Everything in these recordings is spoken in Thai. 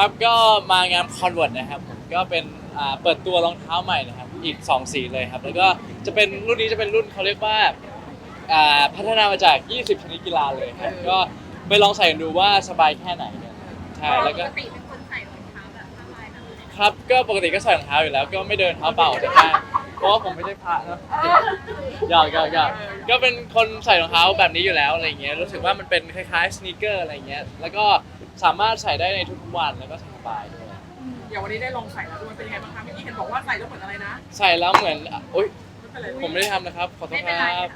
ครับก็มางานคอนเวิร์ตนะครับผมก็เป็นอ่าเปิดตัวรองเท้าใหม่นะครับ อีก 2 สีเลยครับ แล้วก็จะเป็นรุ่นนี้จะเป็นรุ่นเขาเรียกว่าอ่าพัฒนามาจาก 20 ชนิดกีฬาเลยครับก็ไปลองใส่กันดูว่าสบายแค่ไหนเนี่ยใช่แล้วก็ปกติเป็นคนใส่รองเท้าแบบผ้าใบแบบนี้ครับก็ปกติก็ใส่รองเท้าอยู่แล้ว ก็ไม่เดินเท้าเปล่าออกจากบ้าน เพราะว่าผมไม่ใช่พระนะหยอกหยอกหยอกก็เป็นคนใส่รองเท้าแบบนี้อยู่แล้วอะไรเงี้ยรู้สึกว่ามันเป็นคล้ายๆสนีกเกอร์อะไรเงี้ยแล้วก็สามารถใส่ได้ในทุกๆวันแล้วก็ใส่สบายด้วยอย่างวันนี้ได้ลองใส่แล้วด้วยเป็นยังไงบ้างคะเมื่อกี้เห็นบอกว่าใส่แล้วเหมือนอะไรนะใส่แล้วเหมือนอุ้ยไม่เป็นไรผมไม่ได้ทำนะครับขอโทษไม่คเป็นไรรับ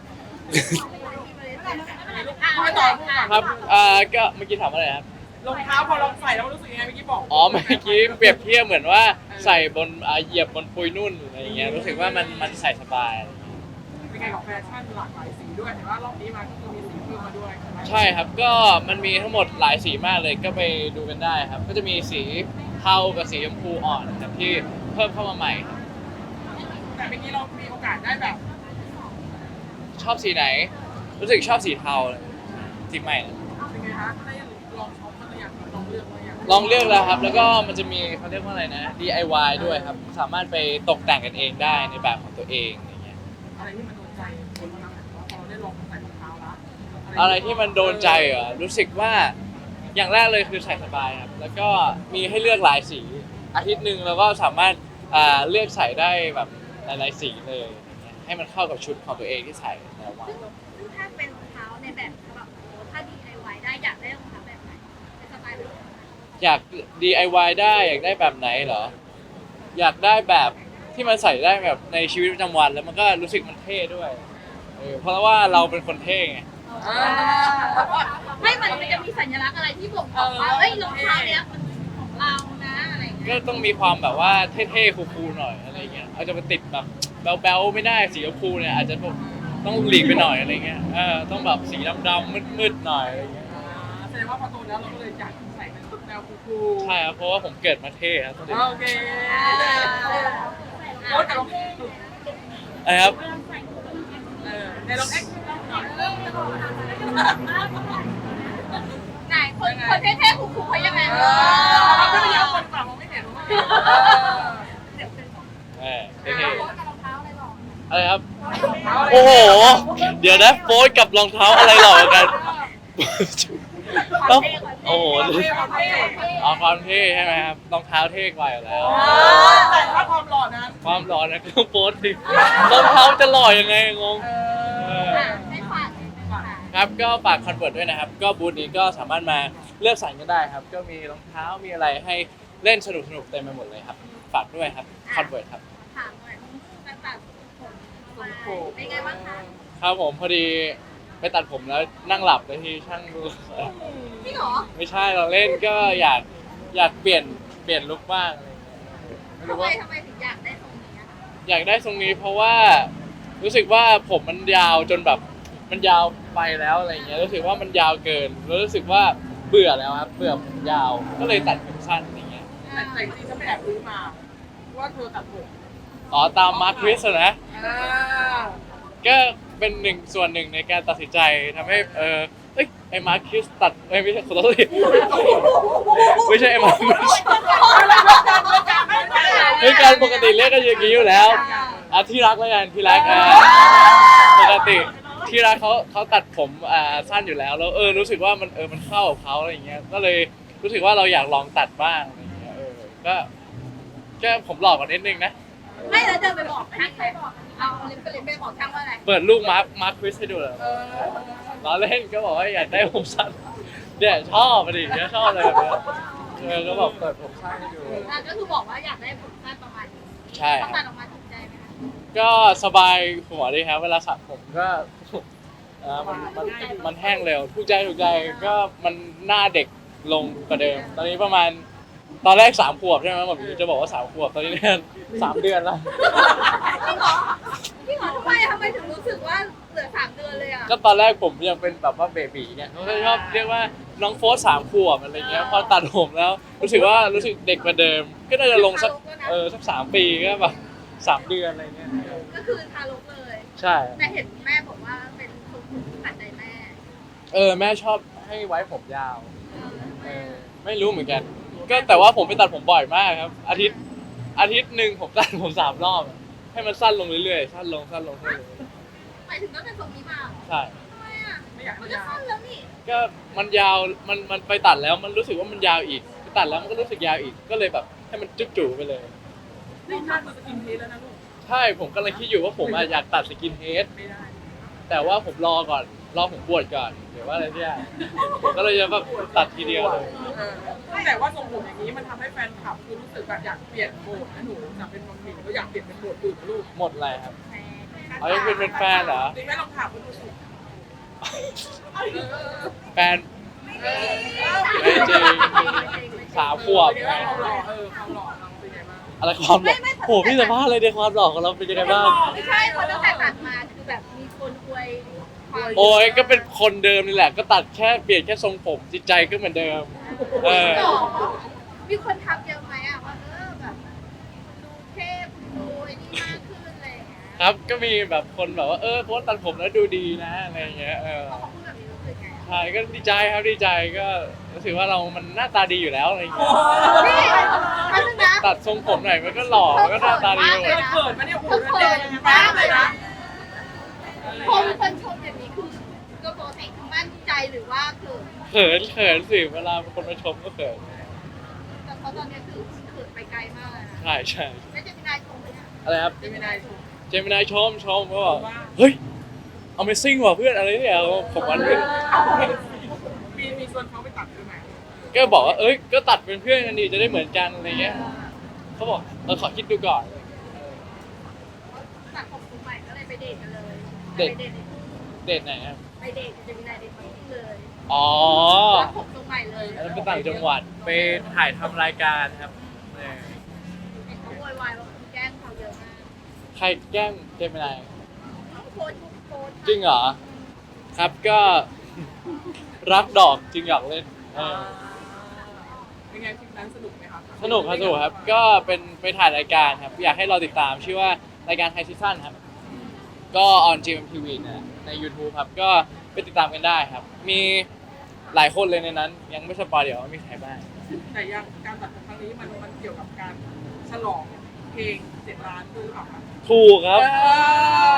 พูดต่อพูดคต่รัอบอ่าก็เมื่อกี้ถามอะไรครับ รองเท้าพอลองใส่แล้วรู้สึกยังไงเมื่อกี้บอกอ๋อเมื่อกี้เปรียบเทียบเหมือนว่าใส่บนอ่าเหยียบบนปุยนุ่นอะไรอย่างเงี้ยรู้สึกว่ามันมันใส่สบาย เป็นไงกับแฟชั่นหลากหลายสีด้วยเห็นว่ารอบนี้มาก็คือมีสีเพิ่มมาด้วยใช่ครับก็มันมีทั้งหมดหลายสีมากเลยก็ไปดูกันได้ครับ ก็จะมีสีเทากับสีชมพูอ่อนนะครับที่เพิ่มเข้ามาใหม่ครับแต่เมื่อกี้เรามีโอกาสได้แบบชอบสีไหน รู้สึกชอบสีเทาเลยสีใหม่นะเป็นไงคะได้ ลองช็อปมันหรือยังลองเลือกมายังลองเลือกแล้วครับ แล้วก็มันจะมีเขาเรียกว่าอะไรนะ DIY ด้วยครับ สามารถไปตกแต่งกันเองได้ในแบบของตัวเองอย่างเงี้ย อะไรที่มันโดนใจคนบ้างไหมว่าพอเราได้ลองใส่รองเท้าแล้วอะไรที่มันโดนใจเหรอ รู้สึกว่าอย่างแรกเลยคือใส่สบายครับ แล้วก็มีให้เลือกหลายสี อาทิตย์หนึ่งเราก็สามารถอ่าเลือกใส่ได้แบบหลายๆสีเลยอย่างเงี้ยให้มันเข้ากับชุดของตัวเองที่ใส่ในวัน ซึ่งซึ่งถ้าเป็นรองเท้าในแบบฉบับโค้ชถ้า DIY ได้อยากได้ อยาก DIY ได้อยากได้แบบไหนเหรอ อยากได้แบบที่มันใส่ได้แบบในชีวิตประจำวันแล้วมันก็รู้สึกมันเท่ด้วยเออเพราะว่าเราเป็นคนเท่ไงอ่าไม่มันมันจะมีสัญลักษณ์อะไรที่บ่งบอกว่าเอ้ยรองเท้าเนี้ยมันของเรานะอะไรอย่างก็เงี้ยต้องมีความแบบว่าเท่ๆคูลๆหน่อยอะไรเงี้ยเอาจะมาติดแบบแบลๆไม่ได้สีชมพูเนี่ยอาจจะแบบต้องหลีกไปหน่อยอะไรเงี้ยเออต้องแบบสีดำๆมืดๆหน่อยอะไรเงี้ย แสดงว่าพอโตแล้วเราก็เลยอย วคูลๆใช่ครับเพราะว่าผมเกิดมาเท่ครับตอนเด็กโอเคโค้ชกับลองอะไรครับ เออในลองแอคหน่อยไหนคนคนเท่ๆคูลๆเขายังไงเอเอออเราไม่ได้ยาวคนกว่ามองไม่เห็นว่าเออเท่โค้ชกับรองเท้าอะไรหรอๆอะไรครับ โอ้โห เดี๋ยวนะโฟสกับรองเท้าอะไรหล่อกันต้อ งโอ้โหเอาความเท่ใช่ไหมครับรองเท้าเท่กว่าอยู่แล้ว แต่ถ้าความหล่อนั้นความหล่อนะก็โพสต์สิรองเท้าจะหล่อยังไงงงเอออ่ฝากนิดนึงค่ะครับก็ฝากคอนเวิร์ตด้วยนะครับ ก็บูธนี้ก็สามารถมาเลือกใส่กันได้ครับ ก็มีรองเท้ามีอะไรให้เล่นสนุกสนุกๆเต็มไปหมดเลยครับ ฝากด้วยครับคอนเวิร์ตครับ ถามหน่อยการตัดผมเป็นไงบ้างคะ ครับผมพอดี ไปตัดผมแล้วนั่งหลับเลยที่ช่างดูจริงเหรอไม่ใช่เราเล่นก็อยากอยากเปลี่ยนเปลี่ยนลุคบ้างอะไรอย่างเงี้ยไม่ทำรู้ไมว่า ทำไมถึงอยากได้ตรงนี้อะอยากได้ทรงนี้เพราะว่ารู้สึกว่าผมมันยาวจนแบบมันยาวไปแล้วอะไรเงี้ยรู้สึกว่ามันยาวเกินแล้วรู้สึกว่าเบื่อแล้วครับเบื่อผมยาวก็เลยตัดผมสั้นอย่างเงี้ยแต่แต่จริงๆฉันไปแอบรู้มา ว่าเธอตัดผมอ๋อตามมาร์คคริสนะอ่าก็ เป็นหนึ่งส่วนหนึ่งในการตัดสินใจทำให้เออเอ้ยไอ้มาร์คคริสตัดเอ้ยไม่ใช่ขอโทษทีไม่ใช่ไอ้มาร์คคริสคือการปกติเรียกกันอย่างนี้อยู่แล้วอะที่รักแล้วกันที่รักอะปกติที่รักเขาเขาตัดผมอ่าสั้นอยู่แล้วแล้วเออรู้สึกว่ามันเออมันเข้ากับเขาอะไรอย่างเงี้ยก็เลยรู้สึกว่าเราอยากลองตัดบ้างอะไรอย่างเงี้ยเออก็ก็ผมหลอกกว่านิดนึงนะ ไม่แล้วเดินไปบอกช่างเลย เอาลิ้นไปลิ้นไปบอกช่างว่าอะไรเปิดลูกมาร์คมาร์คคริสให้ดูเลยเออล้อเล่นก็บอกว่าอยากได้ผมสั้นเนี่ยชอบมาดิเนี่ยชอบเลยแบบเนี้ยเออก็บอกเปิดผมสั้นให้ดูอะก็คือบอกว่าอยากได้ผมสั้นประมาณนี้ใช่ต้องคตัรัดบออกมาถูกใจไหมคะก็สบายหัวดีครับ เวลาสระผมก็เออมันมันมันแห้งเร็วถูกใจถูกใจก็มันหน้าเด็กลงกว่าเดิม ตอนนี้ประมาณ ตอนแรกสามขวบใช่ไหมผมจะบอกว่าสามขวบตอนนี้เนี่ยสามเดือนแล้วจริงเหรอจริงเหรอทำไมทำไมถึงรู้สึกว่าเหลือสามเดือนเลยอะก็ตอนแรกผมยังเป็นแบบว่าเบบีเนี่ยเขาก็ชอบเรียกว่าน้องโฟสสามขวบอะไรเงี้ยพอตัดผมแล้ว รู้สึกว่ารู้สึกเด็กกว่าเดิม ก็น่าจะลงสักเออสักสามปีก็แบบสามเดือนอะไรเงี้ยก็คือทารกเลยใช่แต่เห็นแม่บอกว่าเป็นทรงผมที่ขัดใจแม่ เออแม่ชอบให้ไว้ผมยาวเออไม่รู้เหมือนกัน ก็แต่ว่าผมไปตัดผมบ่อยมากครับ อาทิตย์อาทิตย์หนึ่งผมตัดผมสามรอบอะให้มันสั้นลงเรื่อยๆ สั้นลงสั้นลงสั้นลงหมายถึงต้องเป็นทรงนี้มาเหรอใช่ ทำไมอะไม่อยากมันให้ก็ยาวสั้นแล้วนี่ก็มันยาวมันมันไปตัดแล้วมันรู้สึกว่ามันยาวอีกไปตัดแล้วมันก็รู้สึกยาวอีกก็เลยแบบ ให้มันจุ๊จู่ๆไปเลย นี่หน้ามันสกินเทสแล้วนะลูกใช่ผมกำลังคิดอยู่ว่าผมอะอยากตัดสกินเฮดไม่ได้แต่ว่าผมรอก่อน รอผมบวชก่อนหรือว่าอะไรเนี่ยผมก็เลยจะแบบตัดทีเดียวเลยเออแต่ว่าทรงผมอย่างนี้มันทำให้แฟนคลับคือรู้สึกแบบอยากเปลี่ยนโหมดนะหนูจากเป็นบางทีก็อยากเปลี่ยนเป็นโหมดอื่นนะลูกหมดอะไรครับ เอายังเป็นเป็นแฟนเหรอ จริงไหมลองถามคุณดูสิแฟนไม่จริงสามขวบเป็นไงบ้างความหล่อเออความหล่อเราเป็นไงบ้างอะไรความหล่อโหพี่สัมภาษณ์เลยในความหล่อของเราเป็นยังไงบ้าง ไม่ใช่คนตั้งแต่ตัดมาคือแบบมีคนอวยความ โอ้ยก็เป็นคนเดิมนี่แหละ ก็ตัดแค่เปลี่ยนแค่ทรงผมจิตใจก็เหมือนเดิมเออหรอมีคนทักเยอะไหมอะว่าเออแบบดูเทพดูไอ้นี่มากขึ้นอะไรอย่างเงี้ยครับก็มีแบบคนแบบว่าเออโพสต์ตัดผมแล้วดูดีนะอะไรอย่างเงี้ยเออพอเขาพูดแบบนี้รู้สึกไงใช่ก็ดีใจครับดีใจก็รู้สึกว่าเรามันหน้าตาดีอยู่แล้วอะไรอย่างเงี้ยนี่ครั้งนึงนะตัดทรงผมหน่อยมันก็หล่อมันก็หน้าตาดีหมเกิดดเกิดมาเนี่ยโอ้โหเขาเด็เขิกนมามากกเลเลยยนะนะพอมีคนชม หรือว่าเขินเขินเขินสิเวลาคนมาชมก็เขินแต่เขาตอนนี้คือเขินไปไกลมากเลยนะใช่ใช่ไม่จะมีนายชมไหมเนี่ยอะไรครับจะไม่ได้ถูกเจมินายชมชมก็บอกเฮ้ย Amazing ว่ะเพื่อนอะไรเนี่ยผมวันเพื่อนมีมีชวนเขาไปตัดด้วยไหมก็บอกว่าเอ้ยก็ตัดเป็นเพื่อนกันดีจะได้เหมือนกันอะไรเงี้ยเขาบอกเออขอคิดดูก่อนตัดผมตรงใหม่ก็เลยไปเดทกันเลยเดทไปเดทเดทไหนครับไปเดทจะมีนายเดทที่เลย อ๋อตัดผมตรงใหม่เลยอันนั้นเป็นต่างจังหวัดไปถ่ายทำรายการครับเออเห็นเขาโวยวายว่าคุณแกล้งเขาเยอะมากใครแกล้งเจมินายโพสต์ทุกโพสต์จริงเหรอครับก็ รักดอกจริงอยากเล่นเออเป็นไงทริปนั้นสนุกไหมครับสนุกครับสนุกครับ ก็เป็นไปถ่ายรายการครับ อยากให้เราติดตามชื่อว่ารายการไฮซีซั่นครับ ก็ออน GMTV นะใน YouTube ครับก็ ไปติดตามกันได้ครับ มีหลายคนเลยในนั้น ยังไม่สปอยเดี๋ยวว่ามีใครบ้าง แต่ยังการตัดผมครั้งนี้มันมันเกี่ยวกับการฉลองเพลงเจ็ดล้านด้วยหรือเปล่าครับถูกครับเอ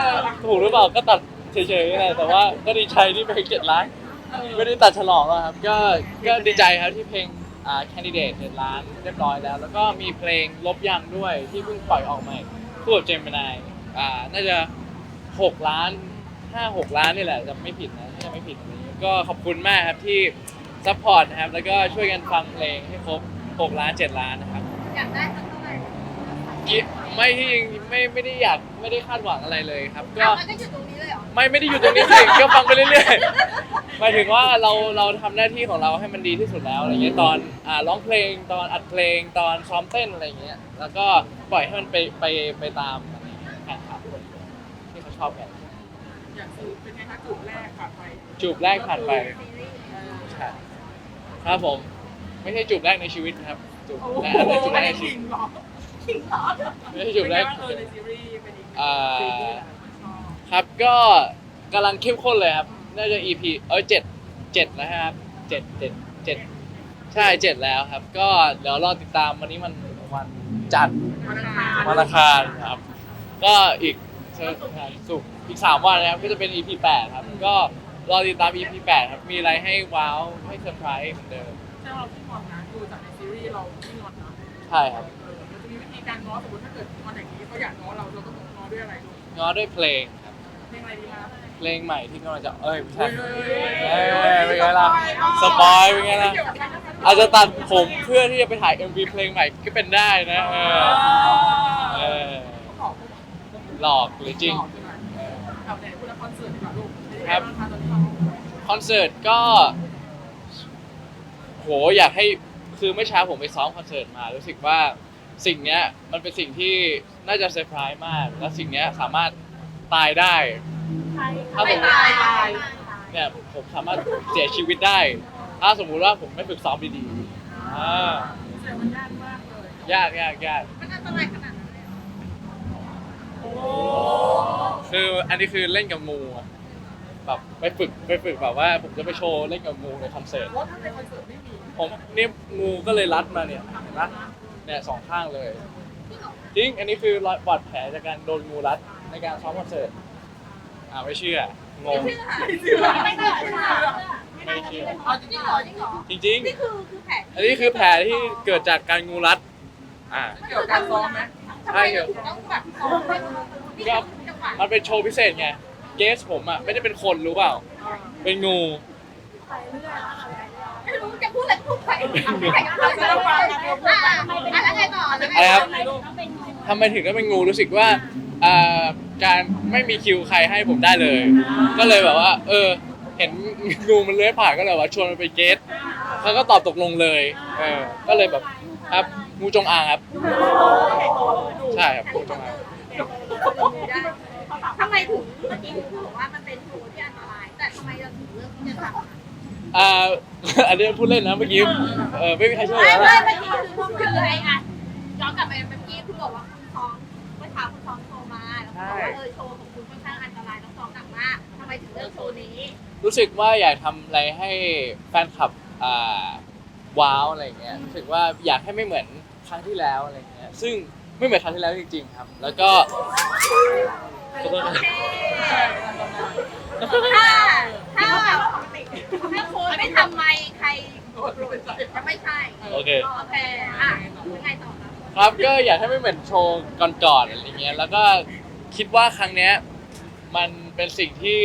อถูกหรือเปล่าก็ตัดเฉยๆนะแต่ว่าก็ดีใจที่เพลงเจ็ดล้านเออไม่ได้ตัดฉลองหรอกครับ ก็ก็ดีใจครับที่เพลงอ่า candidate เจ็ดล้านเรียบร้อยแล้ว แล้วก็มีเพลงลบยังด้วยที่เพิ่งปล่อยออกใหม่คู่กับเจมินายอ่าน่าจะหกล้าน ห้าหกล้านนี่แหละจะไม่ผิดนะถ้าจะไม่ผิดอันนี้ก็ขอบคุณมากครับที่ซัพพอร์ตนะครับ แล้วก็ช่วยกันฟังเพลงให้ครบหกล้านเจ็ดล้านนะครับอยากได้สักเท่าไหร่กิไม่ที่ไม่ไม่ได้อยากไม่ได้คาดหวังอะไรเลยครับ ก็เอามันก็อยู่ตรงนี้เลยเหรอไม่ไม่ได้อยู่ตรงนี้สิก็ฟังไปเรื่อยๆหมายถึงว่าเราเราทำหน้าที่ของเราให้มันดีที่สุดแล้วอะไรเงี้ยตอนอ่าร้องเพลงตอนอัดเพลงตอนซ้อมเต้นอะไรเงี้ยแล้วก็ปล่อยให้มันไปไปไปตามอะไรเงี้ยแฟนคลับที่เขาชอบกัน อยากซื้อเป็นไงคะจูบแรกผ่านไปจูบแรกผ่านไปซีรีส์เออใช่ครับผม ไม่ใช่จูบแรกในชีวิตครับจูบโอ้โหแรกอันนั้นจูบแรกในจชีริวิต งเหรอจริงเหรอไม่ใช่จูบแรก เป็นไงบ้างเออในซีรีส์เป็นอีกหนึ่งอ่าซีรีส์หลายคนชอบครับก็กำลังเข้มข้นเลยครับ น่าจะ EP เออเจ็ดเจ็ดแล้วครับเจ็ดเจ็ดเจ็ดใช่เจ็ดแล้วครับ ก็เดี๋ยวรอติดตามวันนี้มันวันจันทร์ วันอังคารวันอังคารครับ ก็อีก เชิญสุกร์อีกสามวันนะครับก็จะเป็น EP แปดครับ ก็รอติดตาม EP แปดครับ มีอะไรให้ว้าวให้เซอร์ไพรส์เหมือนเดิม ใช่เราที่งอนนะดูจากในซีรีส์เราที่งอนนะใช่ครับเออมันจะมีวิธีการง้อสมมติถ้าเกิดวันอย่างนี้เขาอยากง้อเราเราต้องง้อด้วยอะไรลูกง้อด้วยเพลงครับเพลงอะไรดีครับเพลงใหม่ที่กำลังจะเอ้ยไม่ใช่เฮ้ยเอ้ยเป็นไงล่ะสปอยเป็นไงล่ะ อาจจะตัดผมเพื่อที่จะไปถ่าย MV เพลงใหม่ก็เป็นได้นะเออเออ หลอกหรือจริง เอาไหนพูดแล้วคอนเสิร์ตดีกว่าลูกครับเป็นไงางะตอนนี้เราคอนเสิร์ตก็โหอยากให้คือเมื่อเช้าผมไปซ้อมคอนเสิร์ตมา รู้สึกว่าสิ่งเนี้ยมันเป็นสิ่งที่น่าจะเซอร์ไพรส์มาก และสิ่งเนี้ยสามารถตายได้ ถ้าผมตายตายเนี่ยผมสามารถเสียชีวิตได้ ถ้าสมมุติว่าผมไม่ฝึกซ้อมดีๆอ่าแสดงมันยากมากเลย ยากยากยากมันอันตรายขนาดนั้นเลยเหรอ โอ้ คืออันนี้คือเล่นกับงูอะแบบไปฝึกไปฝึกแบบว่าผมจะไปโชว์เล่นกับงูในคอนเสิร์ตเพราถ้าในคอนเสิร์ตไม่มีผมนี่งูก็เลยรัดมาเนี่ยเห็นะเนี่ยสองข้างเลย จริง อันนี้คือรอยบาดแผลจากการโดนงูรัดในการซ้อมคอนเสิร์ตอ่าไม่เชื่องงไม่เชื่อไม่เชื่อไม่เชื่ออ๋อจริงเหรอจริงเหรอจริง นี่คือคือแผลๆ อันนี้คือแผลที่เกิดจากการงูรัดอ่า เกี่ยวกับการซ้อมไหม ทำไมเราถึงต้องแบบซ้อมให้นี่คือจังหวะมันเป็นโชว์พิเศษไงเกสผมอะไม่ได้เป็นคนรู้เปล่า เป็นงูไม่รู้จะพูดอะไรพูดไปใครก็พูดไปอ่าอ่าแล้วไงต่อแล้วไงอะไรครัต่บอทำไมถึงได้เป็นงูรู้สึกว่าอ่าการไม่มีคิวใครให้ผมได้เลย ก็เลยแบบว่า เออ เห็นงูมันเลื้อยผ่านก็เลยว่าชวนมันไปเกสเขาก็ตอบตกลงเลย เออ ก็เลยแบบครับ งูจงอางครับ ใช่ครับงูจงอางทำไมถึงเมื่อกี้คุณพูดบอกว่ามันเป็นโชว์ที่อันตราย แต่ทำไมเราถึงเลือกที่จะทำอ่า อันนี้พูดเล่นนะเมื่อกี้เออไม่มีใครเชื่อไม่แล้วไม่นะเมื่อกี้คือคือไอ้อะย้อนกลับไปเมื่อกี้คุณบอกว่าคุณซ้อมเมื่อเช้าคุณซ้อมโชว์มาแล้วคุณบอกว่าเออโชว์ของคุณค่อนข้างอันตรายต้องซ้อมหนักมากทำไมถึงเลือกโชว์นี้รู้สึกว่าอยากทำอะไรให้แฟนคลับอ่าว้าวอะไรอย่างเงี้ยรู้สึกว่าอยากให้ไม่เหมือน ครั้งที่แล้วอะไรอย่างเงี้ยซึ่งไม่เหมือนครั้งที่แล้วจริงๆครับ แล้วก็ขอโทษนะถ้าถ้าถ้าโค้ชไม่ทำไมใครโดนโดนใจจะไม่ใช่โอเค โอเคอะยังไงต่อครับครับก็อยากให้ไม่เหมือนโชว์ก่อนๆอะไรเงี้ยแล้วก็คิดว่าครั้งเนี้ยมันเป็นสิ่งที่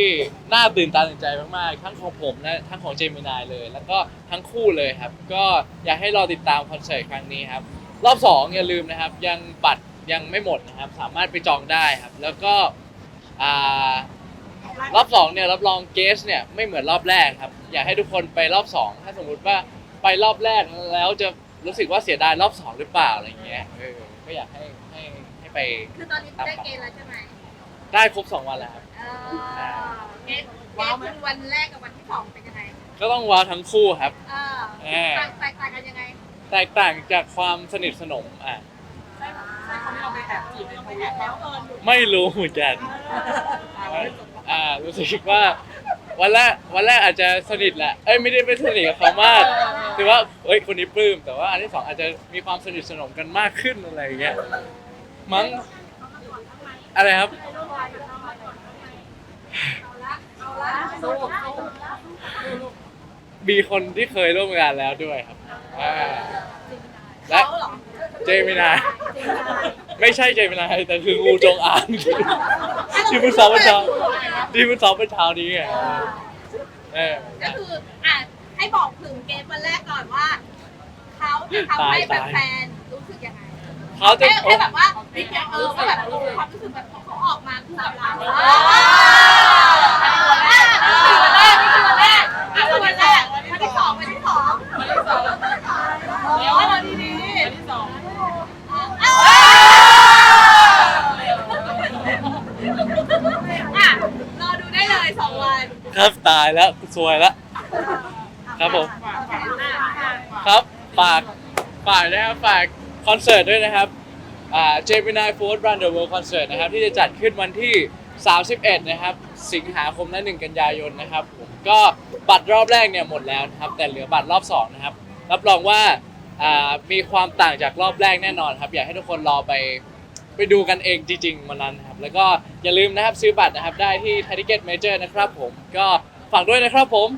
น่าตื่นตาตื่นใจมากๆทั้งของผมและทั้งของเจมินายเลย แล้วก็ทั้งคู่เลยครับ ก็อยากให้รอติดตามคอนเสิร์ตครั้งนี้ครับ รอบสองอย่าลืมนะครับ ยังบัตรยังไม่หมดนะครับ สามารถไปจองได้ครับ แล้วก็อ่ารอบสองเนี่ยรับรองเกสเนี่ยไม่เหมือนรอบแรกครับ อยากให้ทุกคนไปรอบสองถ้าสมมุติว่าไปรอบแรกแล้วจะรู้สึกว่าเสียดายรอบสองหรือเปล่าอะไรเงี้ยเออก็อยากให้ให้ให้ไปคือตอนนี้ได้เกณฑ์แล้วใช่ไหมได้ครบสองวันแล้วครับเออเกณฑ์เกณฑ์คือวันแรกกับวันที่สองเป็นยังไงก็ต้องว้าวทั้งคู่ครับเออเออต่างแตกต่างกันยังไง แตกต่างจากความสนิทสนมอะใช่ใช่คนที่เราไปแอบจีบไปแอบแล้วเออไม่รู้เหมือนกันอ่ารู้สึกว่าวันแรกวันแรกอาจจะสนิทแหละเอ้ยไม่ได้ไปสนิทกับเขามากถือว่าเฮ้ยคนนี้ปลื้มแต่ว่าอันที่สองอาจจะมีความสนิทสนมกันมากขึ้นอะไรอย่างเงี้ยมั้งอะไรครับสู้สู้ มีคนที่เคยร่วมงานแล้วด้วยครับอ่าและเขาเหรอเจมินายไม่ใช่เจมินายแต่คืองูจงอางที่เพิ่งซ้อมเมื่อเช้าที่เพิ่งซ้อมเมื่อเช้านี้ไงเออ ก็คืออะให้บอกถึงเกมวันแรกก่อนว่า เขาจะทำให้ตาย แฟนๆรู้สึกยังไงเขาจะแค่แค่แบบว่าพี่แกเออว่าแบบความรู้สึกแบบของเขาออกมาคือแบบเราวันแรกนี่คือวันแรกนี่คือวันแรกวันที่สองวันที่สอง วันที่สอง เดี๋ยวเราดีดี วันที่สอง อะรอดูได้เลยสองวัน ครับตาย แล้วสวยแล้ว ครับผม ครับฝากฝากนะครับฝากคอนเสิร์ตด้วยนะครับอ่า Gemini Food Run the World Concert นะครับ ที่จะจัดขึ้นวันที่ 31 นะครับ สิงหาคมและ1กันยายนนะครับผมก็บัตรรอบแรกเนี่ยหมดแล้วนะครับ แต่เหลือบัตรรอบ2นะครับ รับรองว่าอ่ามีความต่างจากรอบแรกแน่นอนครับ อยากให้ทุกคนรอไปไปดูกันเองจริงๆวันนั้นครับ แล้วก็อย่าลืมนะครับซื้อบัตรนะครับได้ที่ t i c k e t Major นะครับผมก็ ฝากด้วยนะครับผม